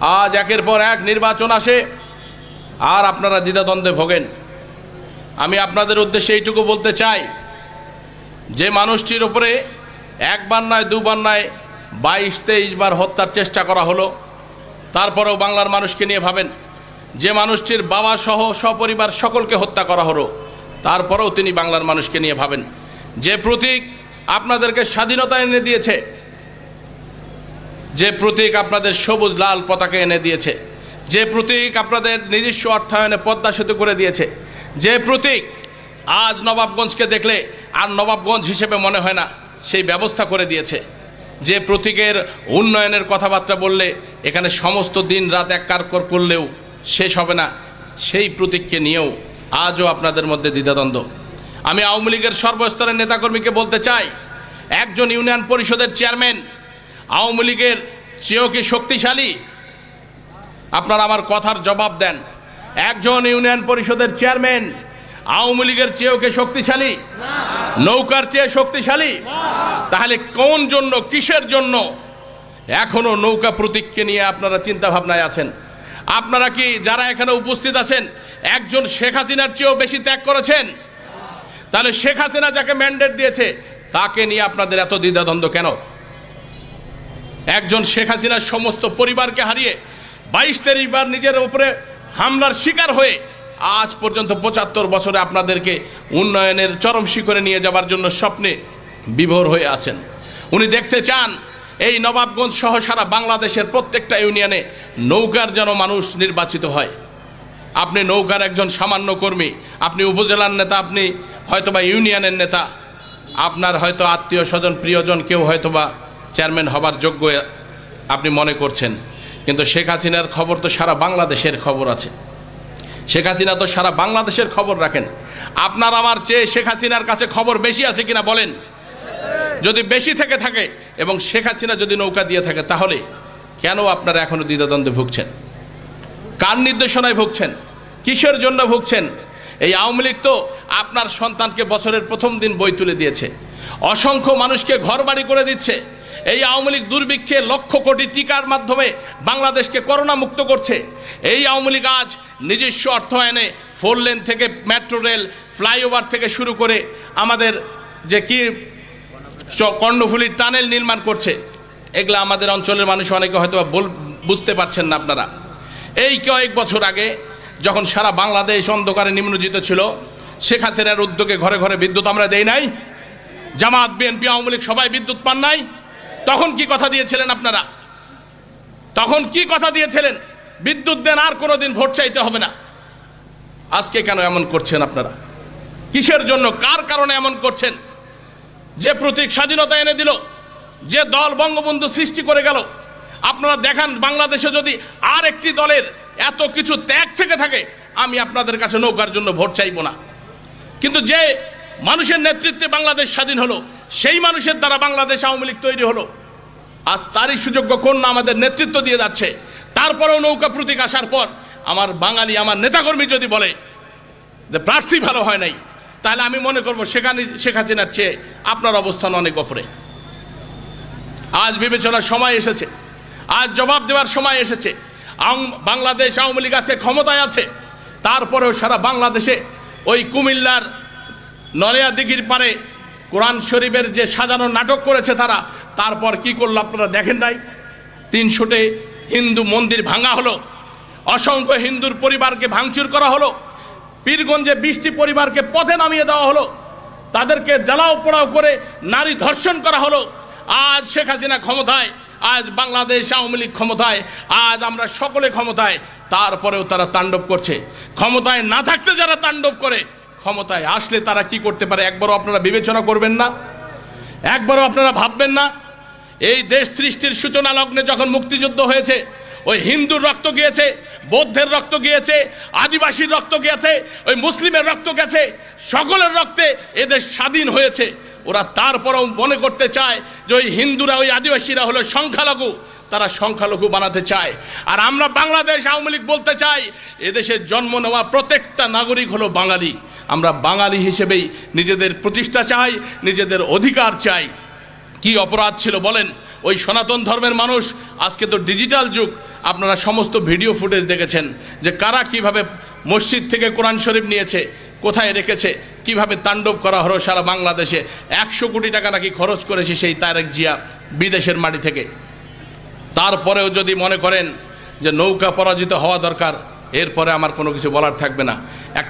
আজ একের পর এক নির্বাচন আসে, আর আপনারা দ্বিধাদ্বন্দ্বে ভোগেন। আমি আপনাদের উদ্দেশ্যে এইটুকু বলতে চাই, যে মানুষটির উপরে একবার নয়, দুবার নয়, বাইশ, তেইশ বার হত্যার চেষ্টা করা হলো, তারপরেও বাংলার মানুষকে নিয়ে ভাবেন, যে মানুষটির বাবা সহ সপরিবার সকলকে হত্যা করা হলো, তারপরেও তিনি বাংলার মানুষকে নিয়ে ভাবেন। যে প্রতীক আপনাদেরকে স্বাধীনতা এনে দিয়েছে যে প্রতীক আপনাদের সবুজ লাল পতাকা এনে দিয়েছে, যে প্রতীক আপনাদের নিজস্ব অর্থায়নে পদ্মা সেতু করে দিয়েছে, যে প্রতীক আজ নবাবগঞ্জকে দেখলে আর নবাবগঞ্জ হিসেবে মনে হয় না, সেই ব্যবস্থা করে দিয়েছে। যে প্রতীকের উন্নয়নের কথাবার্তা বললে এখানে সমস্ত দিন রাত এক কার কর করলেও শেষ হবে না, সেই প্রতীককে নিয়েও আজও আপনাদের মধ্যে দ্বিধাদ্বন্দ্ব। আমি আওয়ামী লীগের সর্বস্তরের নেতাকর্মীকে বলতে চাই, একজন ইউনিয়ন পরিষদের চেয়ারম্যান আওয়ামী লীগের চেয়েও কি শক্তিশালী? আপনারা আমার কথার জবাব দেন। একজন ইউনিয়ন পরিষদের চেয়ারম্যান আওয়ামী লীগের চেয়েও কি শক্তিশালী? নৌকার চেয়ে শক্তিশালী? তাহলে কোন জন্য, কিসের জন্য এখনও নৌকা প্রতীককে নিয়ে আপনারা চিন্তা ভাবনায় আছেন? আপনারা কি যারা এখানে উপস্থিত আছেন, একজন শেখ হাসিনার চেয়েও বেশি ত্যাগ করেছেন? তাহলে শেখ হাসিনা যাকে ম্যান্ডেট দিয়েছে, তাকে নিয়ে আপনাদের এত দ্বিধাদ্বন্দ্ব কেন? একজন শেখ হাসিনার সমস্ত পরিবারকে হারিয়ে বাইশ তেইশ বার নিজের উপরে হামলার শিকার হয়ে আজ পর্যন্ত পঁচাত্তর বছরে আপনাদেরকে উন্নয়নের চরম শিখরে নিয়ে যাবার জন্য স্বপ্নে বিভোর হয়ে আছেন। উনি দেখতে চান এই নবাবগঞ্জ সহ সারা বাংলাদেশের প্রত্যেকটা ইউনিয়নে নৌকার যেন মানুষ নির্বাচিত হয়। আপনি নৌকার একজন সামান্য কর্মী, আপনি উপজেলার নেতা, আপনি হয়তোবা ইউনিয়নের নেতা, আপনার হয়তো আত্মীয় স্বজন, প্রিয়জন, কেউ হয়তোবা চেয়ারম্যান হবার যোগ্য আপনি মনে করছেন। কিন্তু শেখ হাসিনার খবর তো সারা বাংলাদেশের খবর আছে। শেখ হাসিনা তো সারা বাংলাদেশের খবর রাখেন। আপনার আমার চেয়ে শেখ হাসিনার কাছে খবর বেশি আছে কিনা বলেন। যদি বেশি থেকে থাকে এবং শেখ হাসিনা যদি নৌকা দিয়ে থাকে, তাহলে কেন আপনারা এখনও দ্বিধাদ্বন্দ্বে ভুগছেন? কার নির্দেশনায় ভুগছেন? কিসের জন্য ভুগছেন? এই আওয়ামী লীগ তো আপনার সন্তানকে বছরের প্রথম দিন বই তুলে দিয়েছে। অসংখ্য মানুষকে ঘর বাড়ি করে দিচ্ছে। এই আওয়ামী লীগ দুর্ভিক্ষে লক্ষ কোটি টিকার মাধ্যমে বাংলাদেশকে করোনা মুক্ত করছে। এই আওয়ামী লীগ আজ নিজস্ব অর্থায়নে ফোর লেন থেকে মেট্রো রেল, ফ্লাইওভার থেকে শুরু করে আমাদের যে কি কর্ণফুলীর টানেল নির্মাণ করছে। এগুলা আমাদের অঞ্চলের মানুষ অনেকে হয়তো বুঝতে পারছেন না আপনারা। এই কয়েক বছর আগে যখন সারা বাংলাদেশ অন্ধকারে নিম্নজিত ছিল, শেখ হাসিনার উদ্যোগে ঘরে ঘরে বিদ্যুৎ আমরা দেই নাই। জামাত, বিএনপি, আওয়ামী লীগ সবাই বিদ্যুৎ পান নাই। তখন কি কথা দিয়েছিলেন আপনারা? তখন কি কথা দিয়েছিলেন? বিদ্যুৎ দেন আর কোনোদিন ভোট চাইতে হবে না। আজকে কেন এমন করছেন আপনারা? কিসের জন্য? কার কারণে এমন করছেন? যে প্রতীক স্বাধীনতা এনে দিল, যে দল বঙ্গবন্ধু সৃষ্টি করে গেল, আপনারা দেখান বাংলাদেশে যদি আর একটি দলের এত কিছু ত্যাগ থেকে থাকে, আমি আপনাদের কাছে নৌকার জন্য ভোট চাইব না। কিন্তু যে মানুষের নেতৃত্বে বাংলাদেশ স্বাধীন হলো, সেই মানুষের দ্বারা বাংলাদেশ আওয়ামী লীগ তৈরি হলো। আজ তারই সুযোগ্য কন্যা আমাদের নেতৃত্ব দিয়ে যাচ্ছে। তারপরেও নৌকা প্রতীক আসার পর আমার বাঙালি, আমার নেতাকর্মী যদি বলে যে প্রার্থী ভালো হয় নাই, তাহলে আমি মনে করব সেখানে শেখ হাসিনার চেয়ে আপনার অবস্থান অনেক ওপরে। আজ বিবেচনার সময় এসেছে। আজ জবাব দেওয়ার সময় এসেছে। বাংলাদেশ আওয়ামী লীগ আছে, ক্ষমতায় আছে। তারপরেও সারা বাংলাদেশে ওই কুমিল্লার নলিয়া দিঘির পারে কোরআন শরীফের যে সাজানো নাটক করেছে তারা, তারপর কি করল আপনারা দেখেন নাই? তিনশোটে হিন্দু মন্দির ভাঙা হলো, অসংখ্য হিন্দুর পরিবারকে ভাঙচুর করা হলো, পীরগঞ্জে বৃষ্টি পরিবারকে পথে নামিয়ে দেওয়া হলো, তাদেরকে জ্বালাও পোড়াও করে নারী ধর্ষণ করা হলো। আজ শেখ হাসিনা ক্ষমতায়, আজ বাংলাদেশ আওয়ামী লীগ ক্ষমতায়, আজ আমরা সকলে ক্ষমতায়, তারপরেও তারা তাণ্ডব করছে। ক্ষমতায় না থাকতে যারা তাণ্ডব করে ক্ষমতায় আসলে তারা কি করতে পারে একবারও আপনারা বিবেচনা করবেন না, একবারও আপনারা ভাববেন না। এই দেশ সৃষ্টির সূচনা লগ্নে যখন মুক্তিযুদ্ধ হয়েছে, ওই হিন্দুর রক্ত গিয়েছে, বৌদ্ধের রক্ত গিয়েছে, আদিবাসীর রক্ত গিয়েছে, ওই মুসলিমের রক্ত গেছে, সকলের রক্তে এদেশ স্বাধীন হয়েছে। ওরা তারপরেও মনে করতে চায় যে ওই হিন্দুরা, ওই আদিবাসীরা হলো সংখ্যালঘু, তারা সংখ্যালঘু বানাতে চায়। আর আমরা বাংলাদেশ আওয়ামী লীগ বলতে চাই এদেশের জন্ম নেওয়া প্রত্যেকটা নাগরিক হলো বাঙালি। আমরা বাঙালি হিসেবেই নিজেদের প্রতিষ্ঠা চাই, নিজেদের অধিকার চাই। কি অপরাধ ছিল বলেন? ওই সনাতন ধর্মের মানুষ, আজকে তো ডিজিটাল যুগ, আপনারা সমস্ত ভিডিও ফুটেজ দেখেছেন যে কারা কীভাবে মসজিদ থেকে কোরআন শরীফ নিয়েছে, কোথায় রেখেছে, কীভাবে তাণ্ডব করা হলো সারা বাংলাদেশে। একশো কোটি টাকা নাকি খরচ করেছে সেই তারেক জিয়া বিদেশের মাটি থেকে। তারপরেও যদি মনে করেন যে নৌকা পরাজিত হওয়া দরকার, এরপরে আমার কোনো কিছু বলার থাকবে না। একটা